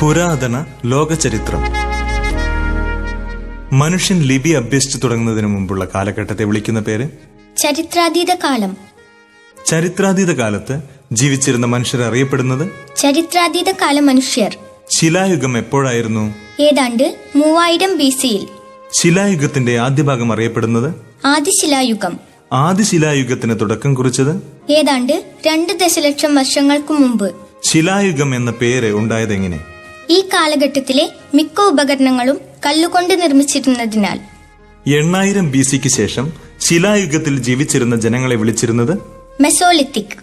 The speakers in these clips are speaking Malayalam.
പുരാതന ലോകചരിത്രം. മനുഷ്യൻ ലിപി അഭ്യസിച്ചു തുടങ്ങുന്നതിന് മുമ്പുള്ള കാലഘട്ടത്തെ വിളിക്കുന്ന പേര്? ചരിത്രാതീത കാലം. ചരിത്രാതീത കാലത്ത് ജീവിച്ചിരുന്ന മനുഷ്യർ അറിയപ്പെടുന്നത്? ചരിത്രാതീത കാല മനുഷ്യർ. ശിലായുഗം എപ്പോഴായിരുന്നു? ഏതാണ്ട് മൂവായിരം ബി സിയിൽ ശിലായുഗത്തിന്റെ ആദ്യ ഭാഗം അറിയപ്പെടുന്നത്? ആദിശിലായുഗം ആദിശിലായുഗത്തിന് തുടക്കം കുറിച്ചത്? ഏതാണ്ട് രണ്ട് ദശലക്ഷം വർഷങ്ങൾക്ക് മുമ്പ്. ശിലായുഗം എന്ന പേര് ഉണ്ടായതെങ്ങനെ ഈ കാലഘട്ടത്തിലെ മിക്ക ഉപകരണങ്ങളും കല്ലുകൊണ്ട് നിർമ്മിച്ചിരുന്നതിനാൽ. എണ്ണായിരം ബി സിക്ക് ശേഷം ശിലായുഗത്തിൽ ജീവിച്ചിരുന്ന ജനങ്ങളെ വിളിച്ചിരുന്നത് മെസോലിത്തിക്.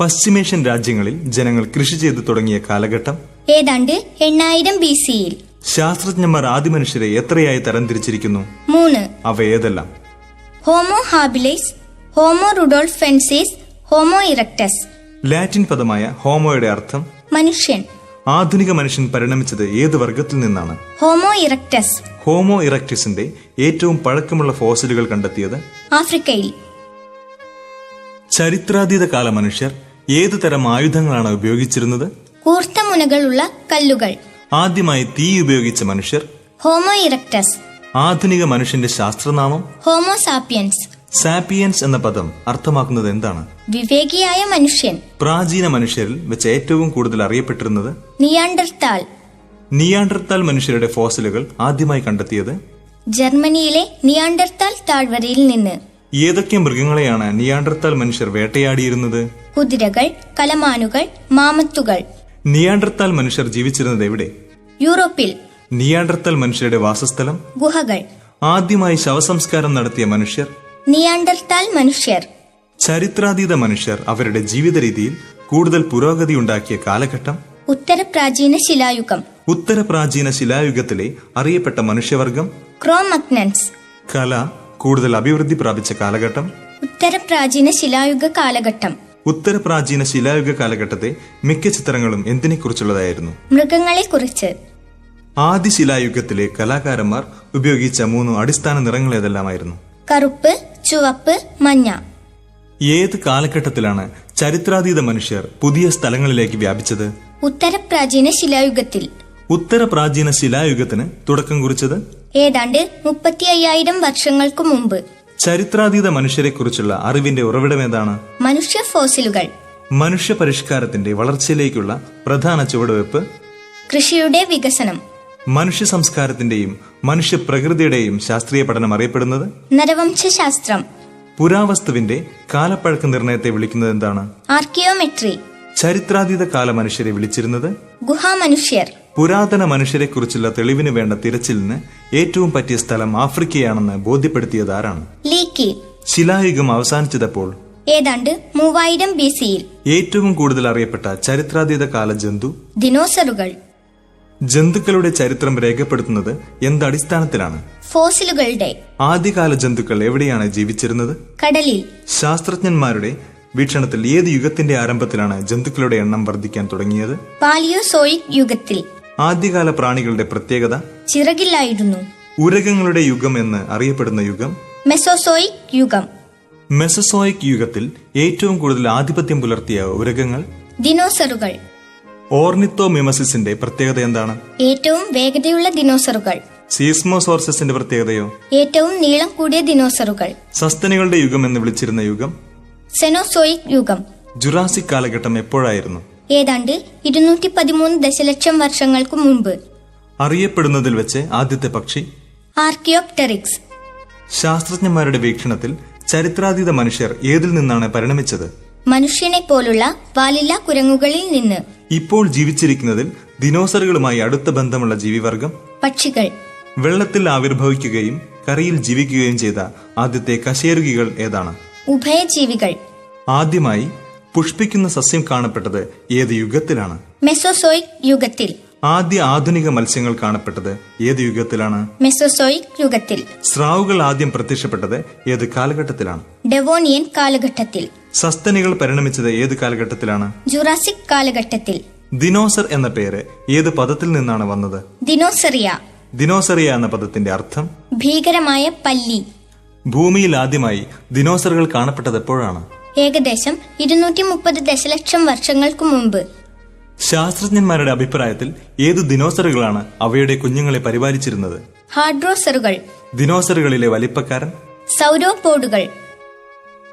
പശ്ചിമേഷ്യൻ രാജ്യങ്ങളിൽ ജനങ്ങൾ കൃഷി ചെയ്തു തുടങ്ങിയ കാലഘട്ടം ഏതാണ്ട് എണ്ണായിരം ബി സിയിൽ ശാസ്ത്രജ്ഞന്മാർ ആദിമനുഷ്യരെ എത്രയായി തരംതിരിച്ചിരിക്കുന്നു? മൂന്ന്. അവ ഏതെല്ലാം? Homo habilis Homo rudolfensis Homo erectus. Latin പദമായ ഹോമോയുടെ അർത്ഥം മനുഷ്യൻ. ആധുനിക മനുഷ്യൻ പരിണമിച്ചത് ഏത് വർഗത്തിൽ നിന്നാണ്? Homo erectus. ഹോമോ ഇറക്ടസിന്റെ ഏറ്റവും പഴക്കമുള്ള ഫോസിലുകൾ കണ്ടെത്തിയത്? ആഫ്രിക്കയിൽ. ചരിത്രാതീത കാല മനുഷ്യർ ഏത് തരം ആയുധങ്ങളാണ് ഉപയോഗിച്ചിരുന്നത്? കൂർത്ത മുനകളുള്ള കല്ലുകൾ. ആദ്യമായി തീ ഉപയോഗിച്ച മനുഷ്യർ? Homo erectus. ആധുനിക മനുഷ്യന്റെ ശാസ്ത്രനാമം? ഹോമോ സാപ്പിയൻസ് എന്ന പദം അർത്ഥമാക്കുന്നത് എന്താണ്? വിവേകിയായ മനുഷ്യൻ. പ്രാചീന മനുഷ്യരിൽ വെച്ച് ഏറ്റവും കൂടുതൽ അറിയപ്പെട്ടിരുന്നത്? നിയാണ്ടർത്താൽ. നിയാണ്ടർത്താൽ മനുഷ്യരുടെ ഫോസിലുകൾ ആദ്യമായി കണ്ടെത്തിയത്? ജർമ്മനിയിലെ നിയാണ്ടർത്താൽ താഴ്വരയിൽ നിന്ന്. ഏതൊക്കെ മൃഗങ്ങളെയാണ് നിയാണ്ടർത്താൽ മനുഷ്യർ വേട്ടയാടിയിരുന്നത്? കുതിരകൾ കലമാനുകൾ മാമത്തുകൾ. നിയാണ്ടർത്താൽ മനുഷ്യർ ജീവിച്ചിരുന്നത് എവിടെ? യൂറോപ്പിൽ. നിയാണ്ടർത്താൽ മനുഷ്യരുടെ വാസസ്ഥലം? ഗുഹകൾ. ആദ്യമായി ശവസംസ്കാരം നടത്തിയ മനുഷ്യർ? നിയാണ്ടർത്താൽ മനുഷ്യർ. ചരിത്രാതീത മനുഷ്യർ അവരുടെ ജീവിത രീതിയിൽ കൂടുതൽ പുരോഗതി ഉണ്ടാക്കിയ കാലഘട്ടം? ഉത്തരപ്രാചീന ശിലായുഗം. ഉത്തരപ്രാചീന ശിലായുഗത്തിലെ അറിയപ്പെട്ട മനുഷ്യവർഗം? ക്രോമഗ്നൻസ്. കല കൂടുതൽ അഭിവൃദ്ധി പ്രാപിച്ച കാലഘട്ടം? ഉത്തരപ്രാചീന ശിലായുഗ കാലഘട്ടം. ഉത്തരപ്രാചീന ശിലായുഗ കാലഘട്ടത്തെ മിക്ക ചിത്രങ്ങളും എന്തിനെക്കുറിച്ചുള്ളതായിരുന്നു? മൃഗങ്ങളെക്കുറിച്ച് ആദ്യ ശിലായുഗത്തിലെ കലാകാരന്മാർ ഉപയോഗിച്ച മൂന്ന് അടിസ്ഥാന നിറങ്ങൾ ഏതെല്ലാമായിരുന്നു കറുപ്പ് ചുവപ്പ് മഞ്ഞ. ഏത് കാലഘട്ടത്തിലാണ് ചരിത്രാതീത മനുഷ്യർ പുതിയ സ്ഥലങ്ങളിലേക്ക് വ്യാപിച്ചത്? ഉത്തരപ്രാചീന ശിലായുഗത്തിൽ. ഉത്തരപ്രാചീന ശിലായുഗത്തിന് തുടക്കം കുറിച്ചത്? ഏതാണ്ട് മുപ്പത്തി അയ്യായിരം വർഷങ്ങൾക്ക് മുമ്പ്. ചരിത്രാതീത മനുഷ്യരെക്കുറിച്ചുള്ള അറിവിന്റെ ഉറവിടം ഏതാണ്? മനുഷ്യ ഫോസിലുകൾ. മനുഷ്യ പരിഷ്കാരത്തിന്റെ വളർച്ചയിലേക്കുള്ള പ്രധാന ചുവടുവെപ്പ് കൃഷിയുടെ വികസനം. മനുഷ്യ സംസ്കാരത്തിന്റെയും മനുഷ്യ പ്രകൃതിയുടെയും ശാസ്ത്രീയ പഠനം അറിയപ്പെടുന്നത്? നരവംശാസ്ത്രം പുരാവസ്തുവിന്റെ കാലപ്പഴക്ക നിർണയത്തെ വിളിക്കുന്നത് എന്താണ്? ആർക്കിയോമെട്രി. ചരിത്രാതീത കാല മനുഷ്യരെ വിളിച്ചിരുന്നത്? ഗുഹാമനുഷ്യർ. പുരാതന മനുഷ്യരെ കുറിച്ചുള്ള തെളിവിന് വേണ്ട തിരച്ചിലിന് ഏറ്റവും പറ്റിയ സ്ഥലം ആഫ്രിക്കയാണെന്ന് ബോധ്യപ്പെടുത്തിയത് ആരാണ്? ലീക്കി. ശിലായുഗം അവസാനിച്ചതപ്പോൾ ഏതാണ്ട് മൂവായിരം ബി സിയിൽ ഏറ്റവും കൂടുതൽ അറിയപ്പെട്ട ചരിത്രാതീത കാല ജന്തു ദിനോസറുകൾ. ജന്തുക്കളുടെ ചരിത്രം രേഖപ്പെടുത്തുന്നത് എന്തടിസ്ഥാനത്തിലാണ് ഫോസിലുകളുടെ. ആദ്യകാല ജന്തുക്കൾ എവിടെയാണ് ജീവിച്ചിരുന്നത്? കടലിൽ. ശാസ്ത്രജ്ഞന്മാരുടെ വീക്ഷണത്തിൽ ഏത് യുഗത്തിന്റെ ആരംഭത്തിലാണ് ജന്തുക്കളുടെ എണ്ണം വർദ്ധിക്കാൻ തുടങ്ങിയത്? പാലിയോസോയിക് യുഗത്തിൽ. ആദ്യകാല പ്രാണികളുടെ പ്രത്യേകത? ചിറകില്ലായിരുന്നു ഉരകങ്ങളുടെ യുഗം എന്ന് അറിയപ്പെടുന്ന യുഗം? മെസോസോയിക് യുഗം. മെസോസോയിക് യുഗത്തിൽ ഏറ്റവും കൂടുതൽ ആധിപത്യം പുലർത്തിയ ഉരകങ്ങൾ? ദിനോസറുകൾ ഓർണിത്തോമിമസിന്റെ പ്രത്യേകത എന്താണ്? ഏറ്റവും വേഗതയുള്ള ദിനോസറുകൾ. സീസ്മോസോർസസിന്റെ പ്രത്യേകതയോ? ഏറ്റവും നീളം കൂടിയ ദിനോസറുകൾ. സസ്തനികളുടെ യുഗം എന്ന് വിളിച്ചിരുന്ന യുഗം? സെനോസോയിക് യുഗം. ജുറാസിക് കാലഘട്ടം എപ്പോഴായിരുന്നു? ഏതാണ്ട് ഇരുന്നൂറ്റി പതിമൂന്ന് ദശലക്ഷം വർഷങ്ങൾക്ക് മുൻപ്. അറിയപ്പെടുന്നതിൽ വെച്ച് ആദ്യത്തെ പക്ഷി? ആർക്കിയോപ്റ്ററിക്സ്. ശാസ്ത്രജ്ഞന്മാരുടെ വീക്ഷണത്തിൽ ചരിത്രാതീത മനുഷ്യർ ഏതിൽ നിന്നാണ് പരിണമിച്ചത്? മനുഷ്യനെ പോലുള്ള വാലില്ല കുരങ്ങുകളിൽ നിന്ന്. ഇപ്പോൾ ജീവിച്ചിരിക്കുന്നതിൽ ദിനോസറുകളുമായി അടുത്ത ബന്ധമുള്ള ജീവിവർഗം പക്ഷികൾ. വെള്ളത്തിൽ ആവിർഭവിക്കുകയും കരയിൽ ജീവിക്കുകയും ചെയ്ത ആദ്യത്തെ കശേരുകികൾ ഏതാണ്? ഉഭയജീവികൾ. ആദ്യമായി പുഷ്പിക്കുന്ന സസ്യം കാണപ്പെട്ടത് ഏത് യുഗത്തിലാണ്? മെസോസോയിക് യുഗത്തിൽ. ആദ്യ ആധുനിക മത്സ്യങ്ങൾ കാണപ്പെട്ടത് ഏത് യുഗത്തിലാണ്? മെസോസോയിക് യുഗത്തിൽ. സ്രാവുകൾ ആദ്യം പ്രത്യക്ഷപ്പെട്ടത് ഏത് കാലഘട്ടത്തിലാണ്? ഡെവോണിയൻ കാലഘട്ടത്തിൽ. സസ്തനികൾ പരിണമിച്ചത് ഏത് കാലഘട്ടത്തിലാണ്? ജുറാസിക് കാലഘട്ടത്തിൽ. ദിനോസർ എന്ന പേര് ഏത് പദത്തിൽ നിന്നാണ് വന്നത്? ദിനോസറിയ. ദിനോസറിയ എന്ന പദത്തിന്റെ അർത്ഥം? ഭീകരമായ പല്ലി. ഭൂമിയിൽ ആദ്യമായി ദിനോസറുകൾ കാണപ്പെട്ടത് എപ്പോഴാണ്? ഏകദേശം ഇരുന്നൂറ്റി മുപ്പത് ദശലക്ഷം വർഷങ്ങൾക്ക് മുമ്പ്. ശാസ്ത്രജ്ഞന്മാരുടെ അഭിപ്രായത്തിൽ ഏതു ദിനോസറുകളാണ് അവയുടെ കുഞ്ഞുങ്ങളെ പരിപാലിച്ചിരുന്നത്? ഹാഡ്രോസറുകൾ ദിനോസറുകളിലെ വലിപ്പക്കാരൻ സൗരോപോഡുകൾ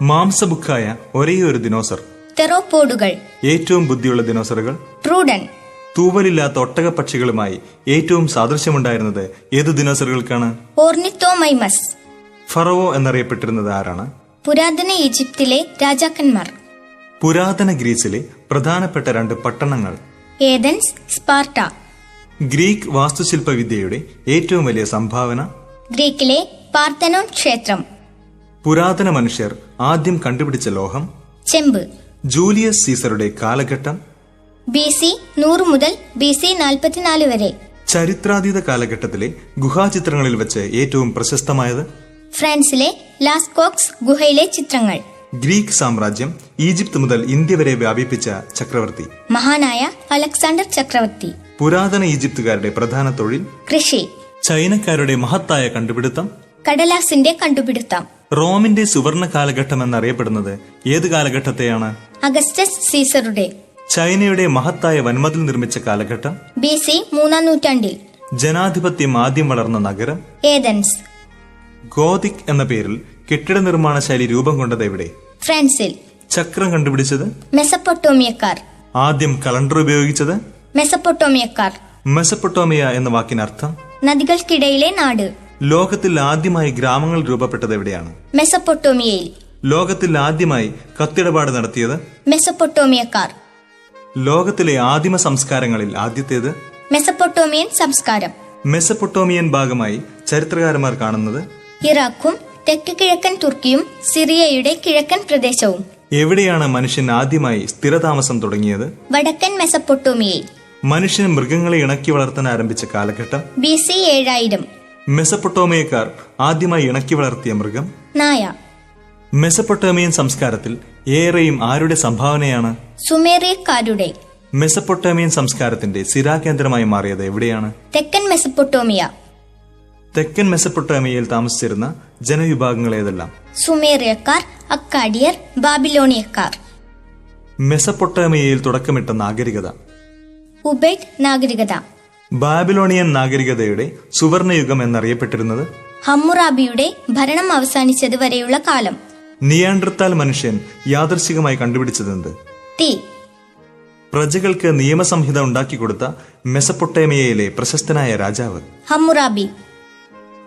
മാംസബുക്കായ ഒരേയൊരു ദിനോസർ തെറോപോഡുകൾ ഏറ്റവും ബുദ്ധിയുള്ള ദിനോസറുകൾ ട്രൂഡൻ തൂവലില്ലാത്ത ഒട്ടക പക്ഷികളുമായി ഏറ്റവും സാദൃശ്യമുണ്ടായിരുന്നത് ഏത് ദിനോസറുകൾക്കാണ്? ഓർണിത്തോമൈമസ് ഫറവോ എന്നറിയപ്പെട്ടിരുന്നത് ആരാണ്? പുരാതന ഈജിപ്തിലെ രാജാക്കന്മാർ. പുരാതന ഗ്രീസിലെ പ്രധാനപ്പെട്ട രണ്ട് പട്ടണങ്ങൾ. Athens Sparta. ഗ്രീക്ക് വാസ്തുശില്പവിദ്യയുടെ ഏറ്റവും വലിയ സംഭാവന. ഗ്രീക്കിലെ പാർത്തനോൺ ക്ഷേത്രം. പുരാതന മനുഷ്യർ ആദ്യം കണ്ടുപിടിച്ച ലോഹം. ചെമ്പ്. ജൂലിയസ് സീസറുടെ കാലഘട്ടം. ബി സി നൂറ് മുതൽ ബി സി നാൽപ്പത്തിനാല് വരെ. ചരിത്രാതീത കാലഘട്ടത്തിലെ ഗുഹാചിത്രങ്ങളിൽ വെച്ച് ഏറ്റവും പ്രശസ്തമായത്. ഫ്രാൻസിലെ ലാസ്കോക്സ് ഗുഹയിലെ ചിത്രങ്ങൾ. ഗ്രീക്ക് സാമ്രാജ്യം ഈജിപ്ത് മുതൽ ഇന്ത്യ വരെ വ്യാപിപ്പിച്ച ചക്രവർത്തി. മഹാനായ അലക്സാണ്ടർ ചക്രവർത്തി. പുരാതന ഈജിപ്തുകാരുടെ പ്രധാന തൊഴിൽ കൃഷി. ചൈനക്കാരുടെ മഹത്തായ കണ്ടുപിടുത്തം കടലാസിന്റെ കണ്ടുപിടുത്തം. റോമിന്റെ സുവർണ കാലഘട്ടം എന്നറിയപ്പെടുന്നത് ഏത് കാലഘട്ടത്തെയാണ്? അഗസ്റ്റസ് സീസറുടെ. ചൈനയുടെ മഹത്തായ വൻമതിൽ നിർമ്മിച്ച കാലഘട്ടം ബി സി മൂന്നാം നൂറ്റാണ്ടിൽ. ജനാധിപത്യം ആദ്യം വളർന്ന നഗരം ഏതൻസ് ഗോതിക് എന്ന പേരിൽ കെട്ടിട നിർമ്മാണ ശൈലി രൂപം കൊണ്ടത് എവിടെ? ഫ്രാൻസിൽ. ചക്രം കണ്ടുപിടിച്ചത്? മെസപ്പൊട്ടോമിയക്കാർ. ആദ്യം കലണ്ടർ ഉപയോഗിച്ചത്? മെസപ്പൊട്ടോമിയക്കാർ. മെസപ്പൊട്ടോമിയ എന്ന വാക്കിനർത്ഥം? നദികൾക്കിടയിലെ നാട്. ലോകത്തിൽ ആദ്യമായി ഗ്രാമങ്ങൾ രൂപപ്പെട്ടത് എവിടെയാണ്? മെസപ്പൊട്ടോമിയയിൽ. ലോകത്തിൽ ആദ്യമായി കത്തിടപാട് നടത്തിയത്? മെസപ്പൊട്ടോമിയക്കാർ. ലോകത്തിലെ ആദിമ സംസ്കാരങ്ങളിൽ ആദ്യത്തേത്? മെസപ്പൊട്ടോമിയൻ സംസ്കാരം. മെസപ്പൊട്ടോമിയൻ ഭാഗമായി ചരിത്രകാരന്മാർ കാണുന്നത്? ഇറാഖും തെക്ക് കിഴക്കൻ തുർക്കിയും സിറിയയുടെ കിഴക്കൻ പ്രദേശവും. എവിടെയാണ് മനുഷ്യൻ ആദ്യമായി സ്ഥിരതാമസം തുടങ്ങിയത്? വടക്കൻ മെസപ്പൊട്ടോമിയയിൽ. മനുഷ്യൻ മൃഗങ്ങളെ ഇണക്കി വളർത്താൻ ആരംഭിച്ച കാലഘട്ടം? ബി സി ഏഴായിരം. മെസപ്പൊട്ടോമിയക്കാർ ആദ്യമായി ഇണക്കി വളർത്തിയ മൃഗം? നായ. മെസപ്പൊട്ടോമിയൻ സംസ്കാരത്തിൽ ഏറെയും ആരുടെ സംഭാവനയാണ്? സുമേറിയക്കാരുടെ. മെസപ്പൊട്ടോമിയൻ സംസ്കാരത്തിന്റെ സിരാകേന്ദ്രമായി മാറിയത് എവിടെയാണ്? തെക്കൻ മെസപ്പൊട്ടോമിയ. തെക്കൻ മെസപ്പൊട്ടോമിയയിൽ താമസിച്ചിരുന്ന ജനവിഭാഗങ്ങൾ ഏതെല്ലാം സുമേറിയക്കാർ അക്കാഡിയർ ബാബിലോണിയക്കാർ. മെസപ്പൊട്ടോമിയയിൽ തുടക്കമിട്ട നാഗരികത? ഉബൈഡ് നാഗരികത. ബാബിലോണിയൻ നാഗരികതയുടെ സുവർണയുഗം എന്നറിയപ്പെട്ടിരുന്നത്? ഹമ്മുറാബിയുടെ ഭരണം അവസാനിച്ചത് വരെയുള്ള കാലം. നിയാണ്ടർത്താൽ മനുഷ്യൻ യാദർശികമായി കണ്ടുപിടിച്ചതെന്ത്? തീ. പ്രജകൾക്ക് നിയമസംഹിത ഉണ്ടാക്കി കൊടുത്ത മെസപ്പൊട്ടേമിയയിലെ പ്രശസ്തനായ രാജാവ്? ഹമ്മുറാബി.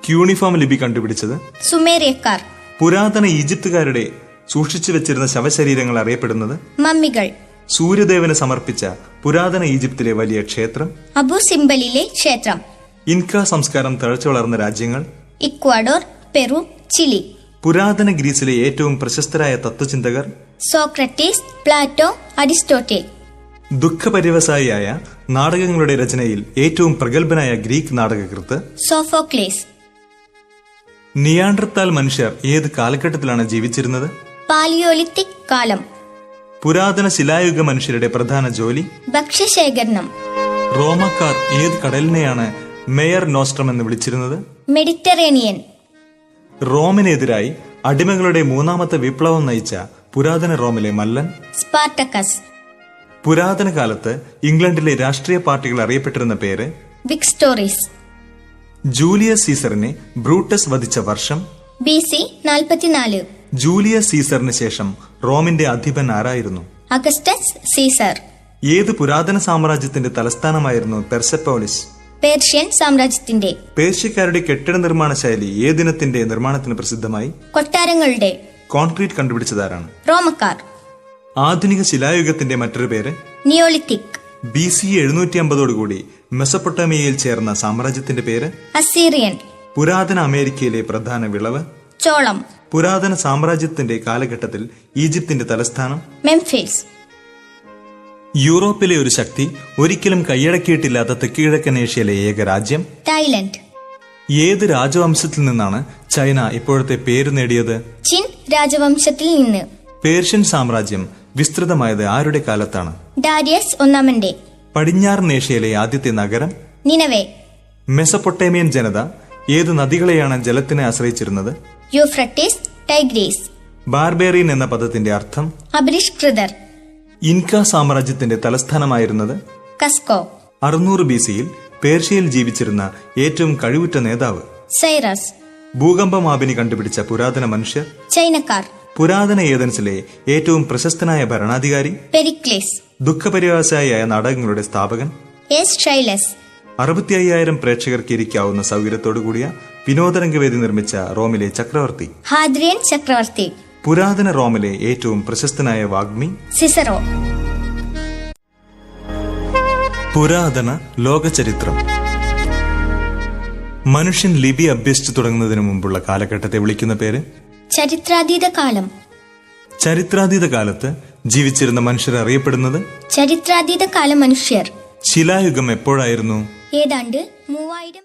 ക്യൂണിഫോം ലിപി കണ്ടുപിടിച്ചത്? സുമേറിയക്കാർ. പുരാതന ഈജിപ്തുകാരുടെ സൂക്ഷിച്ചു വെച്ചിരുന്ന ശവശരീരങ്ങൾ അറിയപ്പെടുന്നത്? മമ്മികൾ. സൂര്യദേവന് സമർപ്പിച്ച പുരാതന ഈജിപ്തിലെ വലിയ ക്ഷേത്രം? അബു സിംബലിലെ ക്ഷേത്രം. ഇൻക സംസ്കാരം തഴച്ചു വളർന്ന രാജ്യങ്ങൾ? Ecuador Peru Chile. പുരാതന ഗ്രീസിലെ ഏറ്റവും പ്രശസ്തരായ തത്വചിന്തകർ? Socrates Plato Aristotle. ദുഃഖപര്യവസായിയായ നാടകങ്ങളുടെ രചനയിൽ ഏറ്റവും പ്രഗത്ഭനായ ഗ്രീക്ക് നാടകകൃത്ത്? സോഫോക്ലേസ്. നിയാൻഡർത്താൽ മനുഷ്യർ ഏത് കാലഘട്ടത്തിലാണ് ജീവിച്ചിരുന്നത്? പാലിയോലിത്തിക് കാലം. പുരാതന ശിലായുഗ മനുഷ്യരുടെ പ്രധാന ജോലി? ഭക്ഷ്യശേഖരണം. റോമക്കാർ ഏത് കടലിനെയാണ് മേയർ നോസ്ട്രം എന്ന് വിളിച്ചിരുന്നത്? മെഡിറ്ററേനിയൻ. റോമിനെതിരായി അടിമകളുടെ മൂന്നാമത്തെ വിപ്ലവം നയിച്ച പുരാതന റോമിലെ മല്ലൻ. സ്പാർട്ടക്കസ്. പുരാതന കാലത്ത് ഇംഗ്ലണ്ടിലെ രാഷ്ട്രീയ പാർട്ടികൾ അറിയപ്പെട്ടിരുന്ന പേര്? വിക്സ്റ്റോറീസ്. ജൂലിയസ് സീസറിനെ ബ്രൂട്ടസ് വധിച്ച വർഷം ബി സി നാൽപ്പത്തിനാല് ജൂലിയസ് സീസറിന് ശേഷം റോമിന്റെ അധിപൻ ആരായിരുന്നു? Augustus Caesar. ഏത് പുരാതന സാമ്രാജ്യത്തിന്റെ തലസ്ഥാനമായിരുന്നു പെർസെപ്പോളിസ്? പേർഷ്യൻ സാമ്രാജ്യത്തിന്റെ. പേർഷ്യക്കാരുടെ കെട്ടിട നിർമ്മാണ ശൈലി ഏതിനത്തിന്റെ നിർമ്മാണത്തിന് പ്രസിദ്ധമായി? കൊട്ടാരങ്ങളുടെ. കോൺക്രീറ്റ് കണ്ടുപിടിച്ചതാരാണ്? റോമക്കാർ. ആധുനിക ശിലായുഗത്തിന്റെ മറ്റൊരു പേര്? നിയോളിത്തിക്. ബി സി എഴുന്നൂറ്റി അമ്പതോടുകൂടി മെസപ്പൊട്ടേമിയയിൽ ചേർന്ന സാമ്രാജ്യത്തിന്റെ പേര്? അസീറിയൻ. പുരാതന അമേരിക്കയിലെ പ്രധാന വിളവ്? ചോളം. പുരാതന സാമ്രാജ്യത്തിന്റെ കാലഘട്ടത്തിൽ ഈജിപ്തിന്റെ തലസ്ഥാനം? മെംഫിസ്. യൂറോപ്പിലെ ഒരു ശക്തി ഒരിക്കലും കൈയടക്കിയിട്ടില്ലാത്ത തെക്കുകിഴക്കൻ ഏഷ്യയിലെ ഏക രാജ്യം? തായ്ലൻഡ്. ഏത് രാജവംശത്തിൽ നിന്നാണ് ചൈന ഇപ്പോഴത്തെ പേര് നേടിയത്? ചിൻ രാജവംശത്തിൽ നിന്ന്. പേർഷ്യൻ സാമ്രാജ്യം വിസ്തൃതമായത് ആരുടെ കാലത്താണ്? ഡാരിയസ് ഒന്നാമന്റെ പടിഞ്ഞാറൻ ഏഷ്യയിലെ ആദ്യത്തെ നഗരം നിനവേ. മെസപ്പൊട്ടേമിയൻ ജനത ഏത് നദികളെയാണ് ജലത്തിനെ ആശ്രയിച്ചിരുന്നത്? Euphrates Tigris. ബാർബേറിയൻ എന്ന പദത്തിന്റെ അർത്ഥം അപരിഷ്കൃതർ ഇൻക സാമ്രാജ്യത്തിന്റെ തലസ്ഥാനമായിരുന്നത് കസ്കോ. അറുന്നൂറ് ബി സിയിൽ പേർഷ്യയിൽ ജീവിച്ചിരുന്ന ഏറ്റവും കഴിവുറ്റ നേതാവ്. സൈറസ്. ഭൂകമ്പമാപിനി കണ്ടുപിടിച്ച പുരാതന മനുഷ്യർ. ചൈനക്കാർ. പുരാതന ഏതൻസിലെ ഏറ്റവും പ്രശസ്തനായ ഭരണാധികാരി. പെരിക്ലേസ്. ദുഃഖപരിഹാസായ നാടകങ്ങളുടെ സ്ഥാപകൻ എസ് അറുപത്തി അയ്യായിരം പ്രേക്ഷകർക്ക് ഇരിക്കാവുന്ന സൗകര്യത്തോടു കൂടിയ വിനോദരംഗവേദി നിർമ്മിച്ച റോമിലെ ചക്രവർത്തി ഹാദ്രിയൻ ചക്രവർത്തി. പുരാതന റോമിലെ ഏറ്റവും പ്രശസ്തനായ വാഗ്മി സിസറോ. പുരാതന ലോകചരിത്രം. മനുഷ്യൻ ലിപി അഭ്യസിച്ചു തുടങ്ങുന്നതിന് മുമ്പുള്ള കാലഘട്ടത്തെ വിളിക്കുന്ന പേര് ചരിത്രാതീത കാലം. ചരിത്രാതീത കാലത്ത് ജീവിച്ചിരുന്ന മനുഷ്യർ അറിയപ്പെടുന്നത് ചരിത്രാതീത കാല മനുഷ്യർ ശിലായുഗം എപ്പോഴായിരുന്നു? ഏതാണ്ട് മൂവായിരം